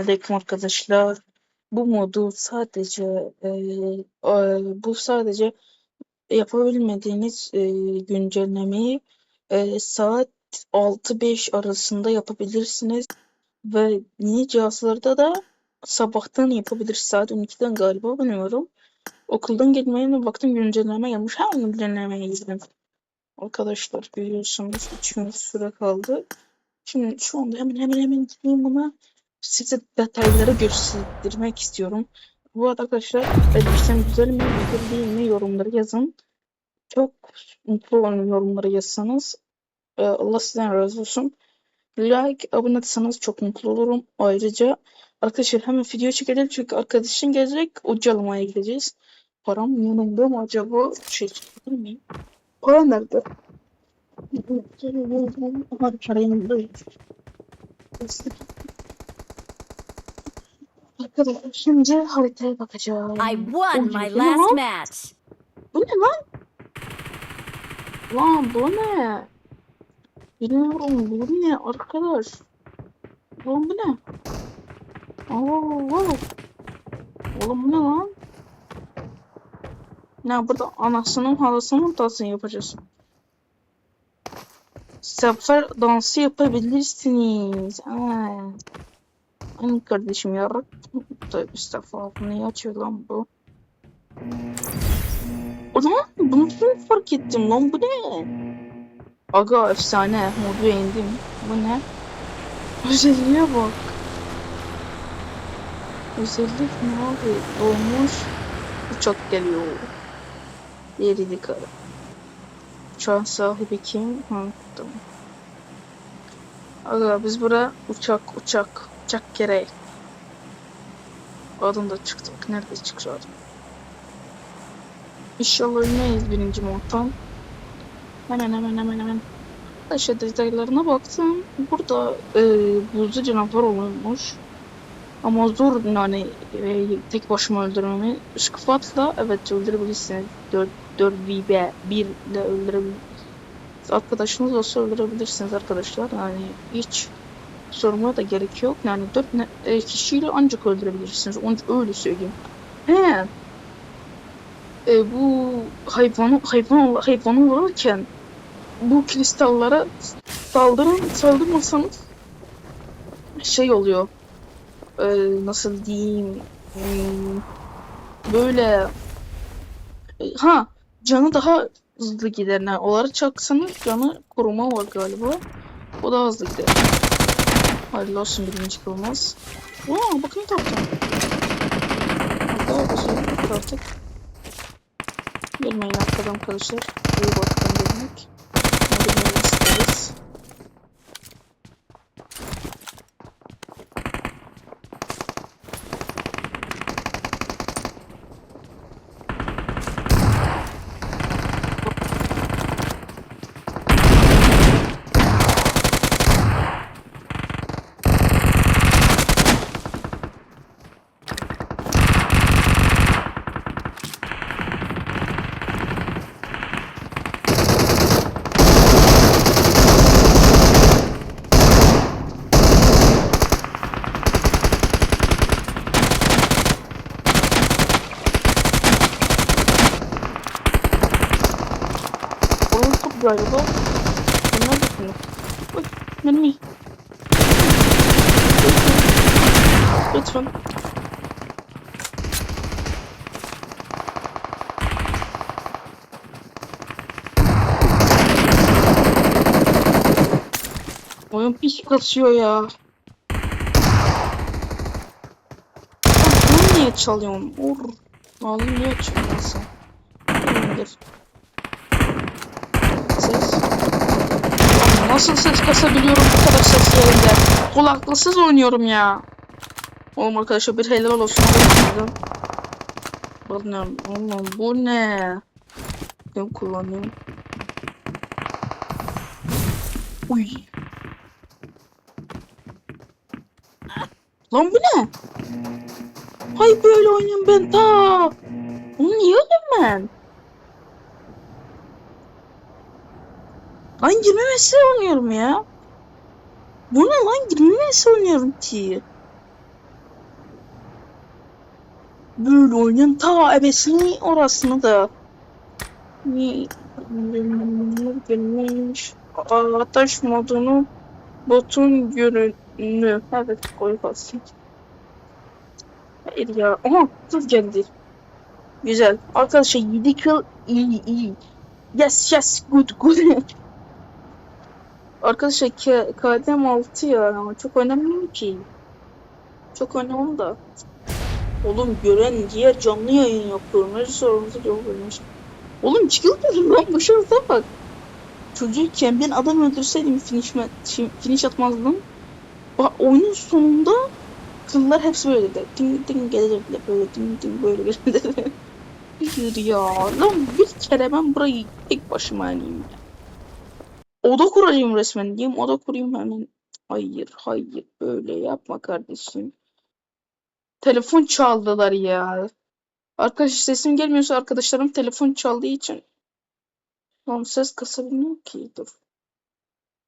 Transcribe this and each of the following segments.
Aleyküm arkadaşlar. Bu modu sadece e, e, bu sadece yapabilmediğiniz e, güncellemeyi e, saat 6-5 arasında yapabilirsiniz ve yeni cihazlarda da sabahtan yapabilirsiniz. Saat 12'den galiba bilmiyorum. Okuldan gelmeye baktım güncelleme gelmiş. Hemen güncellemeye girdim. Arkadaşlar görüyorsunuz 3 gün süre kaldı. Şimdi şu anda hemen hemen hemen gideyim buna size detayları göstermek istiyorum. Bu arada arkadaşlar elbisem güzel mi güzel değil mi yorumları yazın. Çok mutlu olun yorumları yazsanız. Ee, Allah sizden razı olsun. Like, abone etсeniz çok mutlu olurum. Ayrıca arkadaşlar hemen video çekelim çünkü arkadaşım gelecek. Ucu almaya gideceğiz. Param yanımda mı acaba? Şey çekebilir miyim? Para nerede? Para yanımda. Arkadaşlar şimdi haritaya bakacağım. I won Oy, my bu ne last lan? match. Bu ne lan? Lan bu ne? Bilmiyorum bu ne arkadaş? Lan bu ne? Oo, Oğlum bu ne lan? Ne burada anasının halasının dansını yapacağız. Sefer dansı yapabilirsiniz. Ha. Ay kardeşim ya. Tövbe estağfurullah. Neyi açıyor lan bu? Ulan bunu kim fark ettim lan bu ne? Aga efsane modu beğendim. Bu ne? Özelliğe bak. Özellik ne abi? Dolmuş uçak geliyor. Yeri yukarı. Uçağın sahibi kim? Tamam. Aga biz buraya uçak uçak uçak gerek. Adım da çıktık. Nerede çıkıyor adım? İnşallah ölmeyiz birinci moddan. Hemen hemen hemen hemen. Aşağı detaylarına baktım. Burada e, buzlu canavar olmuş. Ama zor yani e, tek başıma öldürmemi. Sıfatla evet öldürebilirsiniz. 4 4 VB 1 ile öldürebilirsiniz. Arkadaşınız olsa öldürebilirsiniz arkadaşlar. Yani hiç sormaya da gerek yok. Yani 4 e, kişiyle ancak öldürebilirsiniz. Onu öyle söyleyeyim. He. E, bu hayvanı hayvan hayvanı vururken bu kristallara saldırın saldırmasanız şey oluyor e, nasıl diyeyim hmm, böyle e, ha canı daha hızlı gider. Yani onları çaksanız canı koruma var galiba. O daha hızlı gider. Hayırlı olsun birinci olmaz. Aa bakın taptım. Hatta basıyorum artık. Girmeyin arkadan arkadaşlar. İyi bakın demek. Modunu isteriz. Top galiba. Bunlar bunu. Oy, benim iyi. Lütfen. Oyun pis kasıyor ya. Ya Bunu niye çalıyorsun? Or. Vallahi niye çalıyorsun? Bilmiyorum. Ses. Lan Nasıl ses kasabiliyorum bu kadar ses yerinde? Kulaklısız oynuyorum ya. Oğlum arkadaşlar bir helal olsun. Bakın oğlum bu ne? Ben kullanıyorum. Uy. Lan bu ne? Hay böyle oynuyorum ben ta. Onu niye ben? Lan 20 metre oynuyorum ya. Bu ne lan 20 metre oynuyorum ki. Böyle oyunun ta ebesini orasını da. Gelmiş. Ateş modunu botun görünümü. Evet koy kalsın. Hayır ya. Aha kız geldi. Güzel. Arkadaşlar 7 kill iyi iyi. Yes yes good good. Arkadaşlar K KDM 6 ya ama çok oynamıyorum ki. Çok oynamam da. Oğlum gören diğer canlı yayın yapıyorum. Her sorumuzu cevap. Oğlum çıkılmıyorum lan bu şansa bak. Çocukken ben adam öldürseydim finish, finish atmazdım. Bak oyunun sonunda kıllar hepsi böyle dedi. Ding ding gelirdi böyle ding ding böyle gelirdi. Hayır ya lan bir kere ben burayı tek başıma alayım. Oda kuracağım resmen diyeyim oda kurayım hemen. Hayır hayır böyle yapma kardeşim. Telefon çaldılar ya. Arkadaş sesim gelmiyorsa arkadaşlarım telefon çaldığı için. Lan ses kasabilmiyor ki. Dur.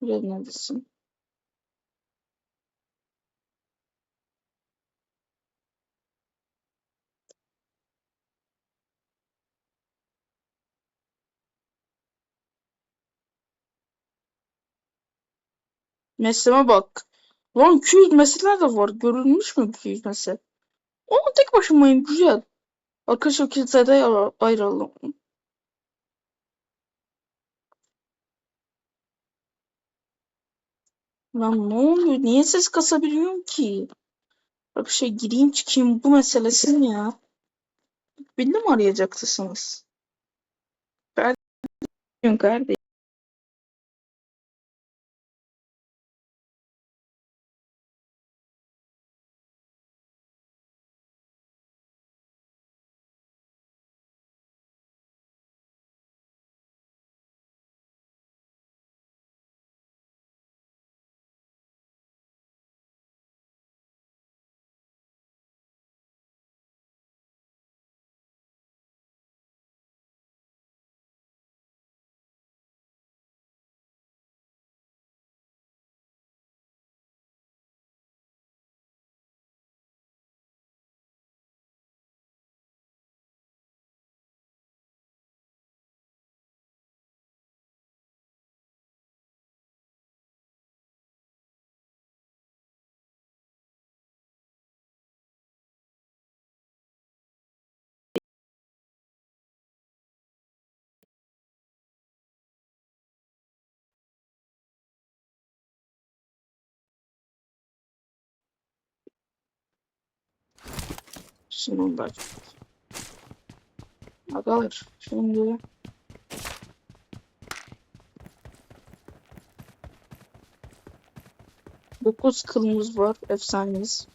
Biraz neredesin? Mesleme bak. Lan 200 meseleler de var. Görülmüş mü 200 mesele? Ama tek başımayım güzel. Arkadaşlar kilitlerde ayrıldım. Lan ne oluyor? Niye ses kasabiliyorum ki? Arkadaşlar gireyim çıkayım bu meselesin ya. Beni mi arayacaksınız? Kardeşim kardeşim. Sonunda. Agalar şimdi Dokuz kılımız var. Efsaneyiz.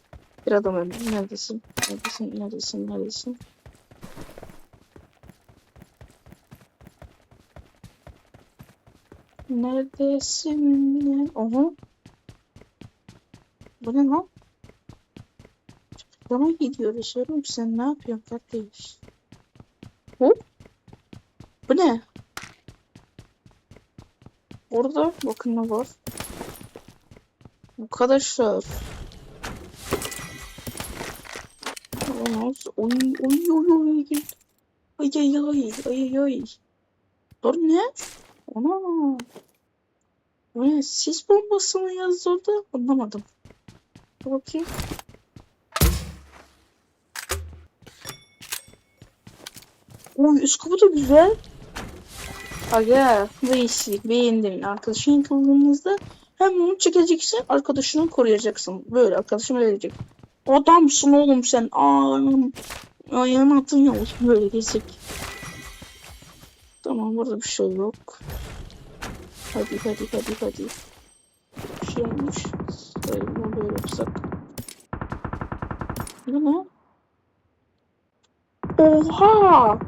Bir adam öldü. Neredesin? Neredesin? Neredesin? Neredesin? Neredesin? Ne- Oha. Bu ne lan? Bana gidiyoruz oğlum sen ne yapıyorsun kardeş? Hop. Bu ne? Orada bakın ne var. Arkadaşlar. Olamaz. Oy oy oy oy. Ay ay ay ay ay. Dur ne? Ana. Bu ne? Sis bombası mı yazdı orada? Anlamadım. Bakayım. Oy kapı da güzel. Aga değişik beğendim. Arkadaşın kıldığınızda hem onu çekeceksin arkadaşını koruyacaksın. Böyle arkadaşım öyle diyecek. Adamsın oğlum sen. Aa, ayağını atın ya böyle diyecek. Tamam burada bir şey yok. Hadi hadi hadi hadi. Bir şey olmuş. Sayılma böyle yapsak. Bu ne? Oha!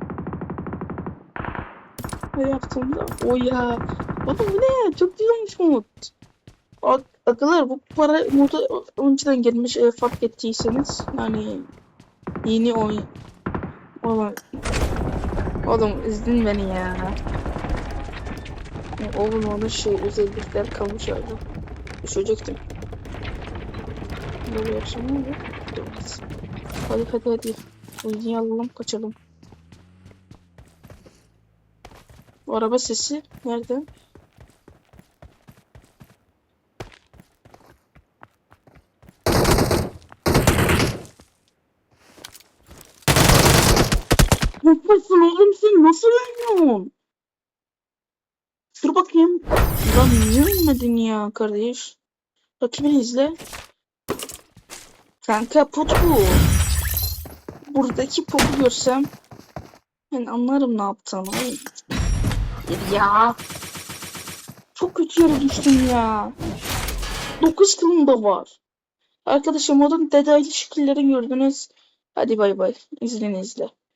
Ne yaptım da? O ya. Oğlum bu ne? Çok güzel olmuş mod. Ak- Arkadaşlar bu para modu önceden gelmiş e, fark ettiyseniz yani yeni oyun Oğlum Oğlum üzdün beni ya. Oğlum onun şey özellikler kalmış öyle. Düşecektim. Böyle yapsam ne olur? Hadi hadi hadi. Uzi'yi alalım kaçalım. Bu araba sesi nerede? Ne yapıyorsun oğlum sen nasıl ölüyorsun? Dur bakayım. Lan niye ölmedin ya kardeş? Rakibini izle. Kanka pot bu. Buradaki potu görsem ben anlarım ne yaptığını. Ay. Ya. Çok kötü yere düştüm ya. 9 kılım da var. Arkadaşlar modun detaylı şekillerini gördünüz. Hadi bay bay. İzleyin izle.